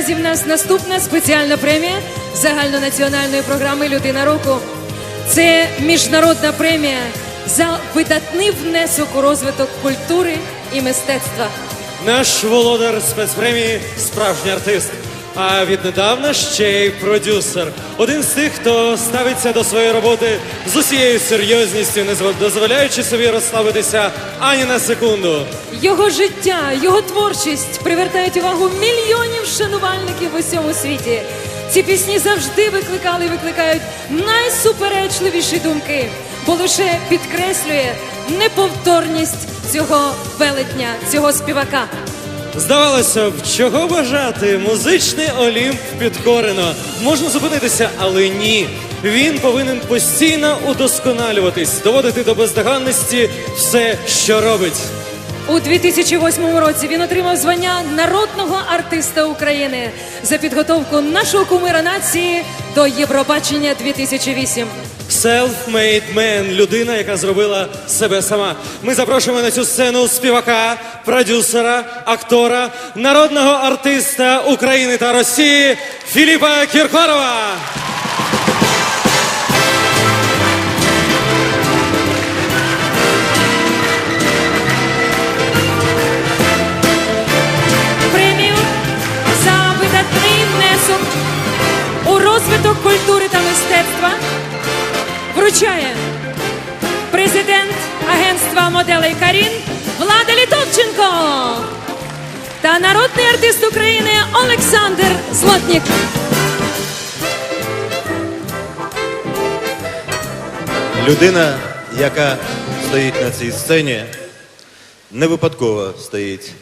Наразі в нас наступна спеціальна премія загальнонаціональної програми Людина року. Це міжнародна премія за видатний внесок у розвиток культури і мистецтва. Наш володар спецпремії справжній артист. А віднедавна ще й продюсер. Один з тих, хто ставиться до своєї роботи з усією серйозністю, не зв- дозволяючи собі розслабитися ані на секунду. Його життя, його творчість привертають увагу мільйонів шанувальників в усьому світі. Ці пісні завжди викликали і викликають найсуперечливіші думки, бо лише підкреслює неповторність цього велетня, цього співака. Здавалося б, чого бажати? Музичний Олімп підкорено. Можна зупинитися, але ні. Він повинен постійно удосконалюватись, доводити до бездоганності все, що робить. У 2008 році він отримав звання народного артиста України за підготовку нашого кумира нації до Євробачення 2008. Self-made man – людина, яка зробила себе сама. Ми запрошуємо на цю сцену співака, продюсера, актора, народного артиста України та Росії Філіпа Кіркорова. Премію за видатний внесок у розвиток культури та мистецтва вручає президент агентства моделей Карін Влада Літовченко та народний артист України Олександр Злотнік. Людина, яка стоїть на цій сцені, не випадково стоїть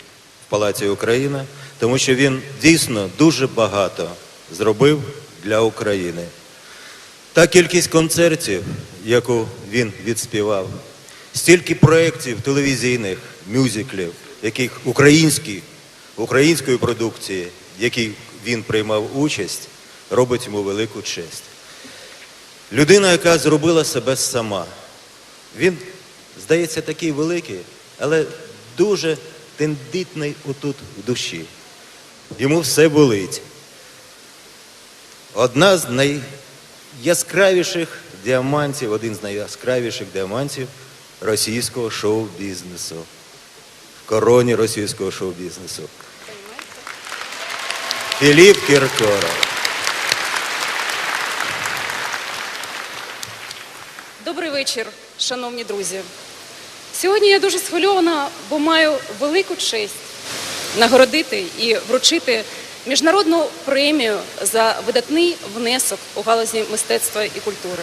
в Палаці Україна, тому що він дійсно дуже багато зробив для України. Та кількість концертів, яку він відспівав, стільки проєктів телевізійних, мюзиклів, яких українські, української продукції, в якій він приймав участь, робить йому велику честь. Людина, яка зробила себе сама. Він, здається, такий великий, але дуже тендітний отут в душі. Йому все болить. Одна з найяскравіших діамантів, один з найяскравіших діамантів російського шоу-бізнесу. В короні російського шоу-бізнесу. Філіп Кіркоров. Добрий вечір, шановні друзі. Сьогодні я дуже схвильована, бо маю велику честь нагородити і вручити міжнародну премію за видатний внесок у галузі мистецтва і культури.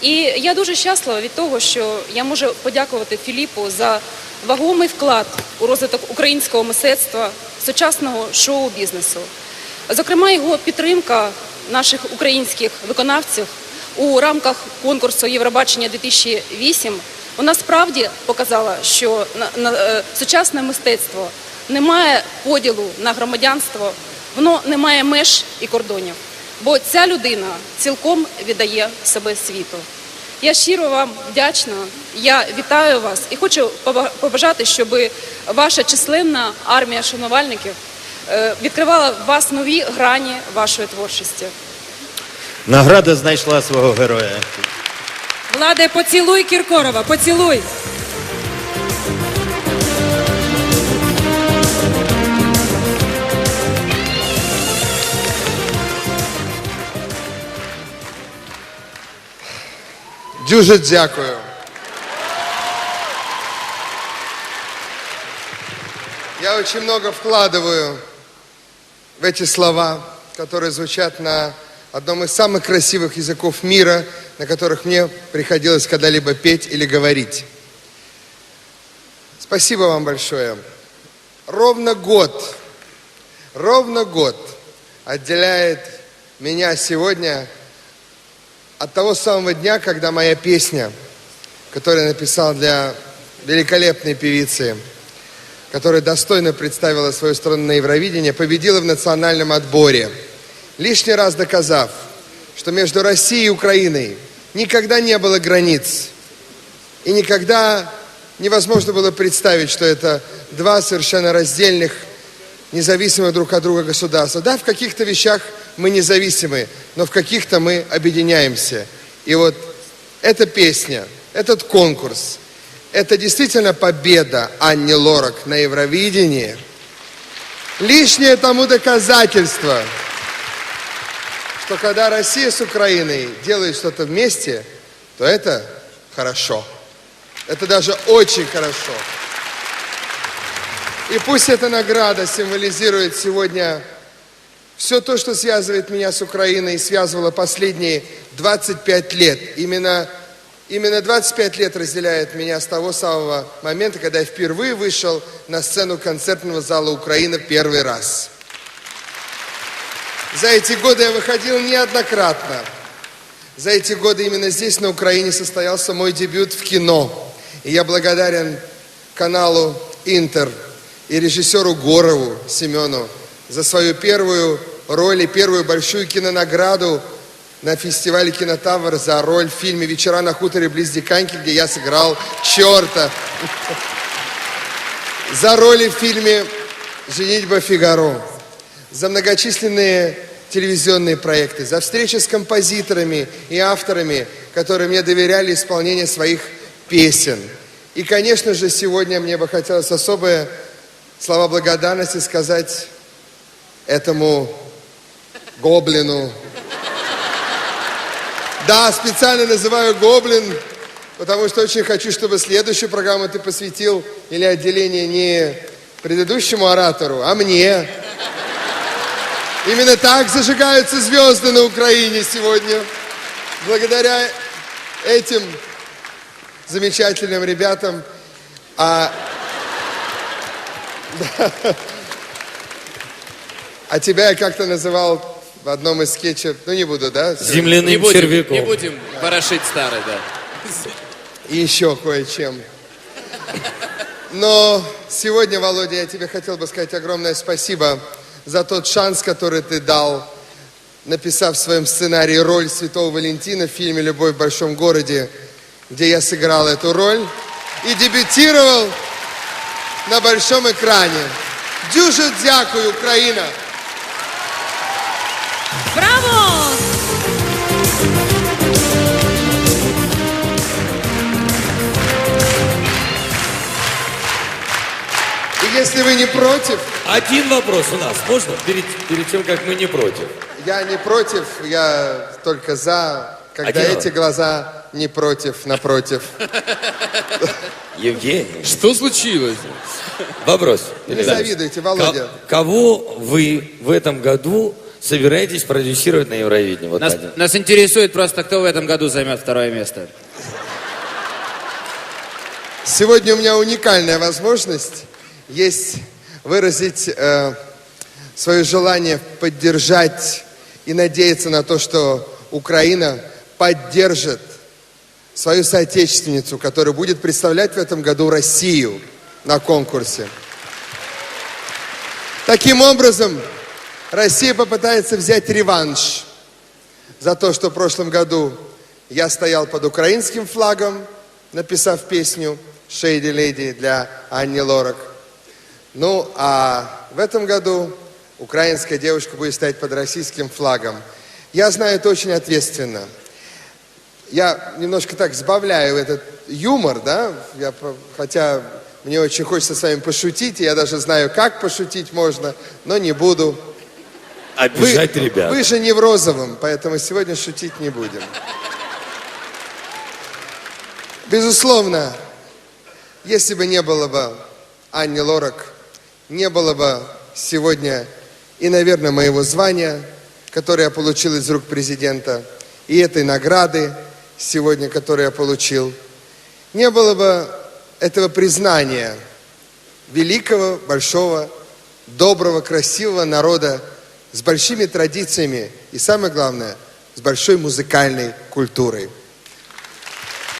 І я дуже щаслива від того, що я можу подякувати Філіпу за вагомий вклад у розвиток українського мистецтва, сучасного шоу-бізнесу. Зокрема, його підтримка наших українських виконавців у рамках конкурсу Євробачення 2008 вона справді показала, що е, сучасне мистецтво не має поділу на громадянство, воно не має меж і кордонів. Бо ця людина цілком віддає себе світу. Я щиро вам вдячна. Я вітаю вас і хочу поба- побажати, щоб ваша численна армія шанувальників е, відкривала в вас нові грані вашої творчості. Награда знайшла свого героя. Владе, поцілуй Кіркорова, поцілуй. Дуже дякую. Я очень много вкладываю в эти слова, которые звучат на одном из самых красивых языков мира, на которых мне приходилось когда-либо петь или говорить. Спасибо вам большое. Ровно год, ровно год отделяет меня сегодня от того самого дня, когда моя песня, которую я написал для великолепной певицы, которая достойно представила свою страну на Евровидении, победила в национальном отборе, лишний раз доказав, что между Россией и Украиной никогда не было границ. И никогда невозможно было представить, что это два совершенно раздельных независимых друг от друга государства. Да, в каких-то вещах мы независимы, но в каких-то мы объединяемся. И вот эта песня, этот конкурс, это действительно победа Анни Лорак на Евровидении. Лишнее тому доказательство, что когда Россия с Украиной делают что-то вместе, то это хорошо. Это даже очень хорошо. И пусть эта награда символизирует сегодня все то, что связывает меня с Украиной связывало последние 25 лет. Именно, именно 25 лет разделяет меня с того самого момента, когда я впервые вышел на сцену концертного зала Украины первый раз. За эти годы я выходил неоднократно. За эти годы именно здесь, на Украине, состоялся мой дебют в кино. И я благодарен каналу «Интер» и режиссеру Горову Семену за свою первую роль и первую большую кинонаграду на фестивале «Кинотавр» за роль в фильме «Вечера на хуторе близ Диканьки», где я сыграл черта. За роли в фильме «Женитьба Фигаро», за многочисленные телевизионные проекты, за встречи с композиторами и авторами, которые мне доверяли исполнение своих песен. И, конечно же, сегодня мне бы хотелось особое слова благодарности сказать этому гоблину. Да, специально называю гоблин, потому что очень хочу, чтобы следующую программу ты посвятил или отделение не предыдущему оратору, а мне. Именно так зажигаются звезды на Украине сегодня. Благодаря этим замечательным ребятам. А, а тебя я как-то называл в одном из скетчев, ну не буду, да? Не Земляным будем, червяком. не будем ворошить старый, да. И еще кое-чем. Но сегодня, Володя, я тебе хотел бы сказать огромное спасибо за тот шанс, который ты дал, написав в своем сценарии роль Святого Валентина в фильме «Любовь в большом городе», где я сыграл эту роль и дебютировал на большом экране. Дюже дякую, Украина! Браво! И если вы не против, Один вопрос у нас. Можно? Перед, перед тем, как мы не против. я не против, я только за, когда Один эти глаза не против, напротив. Евгений, Что случилось? вопрос. Не завидуйте, Володя. Ко- кого вы в этом году собираетесь продюсировать на Евровидении? Вот Нас, один. нас интересует просто, кто в этом году займет второе место. Сегодня у меня уникальная возможность есть выразить э, свое желание поддержать и надеяться на то, что Украина поддержит свою соотечественницу, которая будет представлять в этом году Россию на конкурсе. Таким образом, Россия попытается взять реванш за то, что в прошлом году я стоял под украинским флагом, написав песню «Шейди Леди» для Анни Лорак. Ну, а в этом году украинская девушка будет стоять под российским флагом. Я знаю, это очень ответственно. Я немножко так сбавляю этот юмор, да, я, хотя мне очень хочется с вами пошутить, и я даже знаю, как пошутить можно, но не буду. Обижать ребят. Вы же не в розовом, поэтому сегодня шутить не будем. Безусловно, если бы не было бы Анни Лорак, не было бы сегодня и, наверное, моего звания, которое я получил из рук президента, и этой награды сегодня, которую я получил, не было бы этого признания великого, большого, доброго, красивого народа с большими традициями и, самое главное, с большой музыкальной культурой.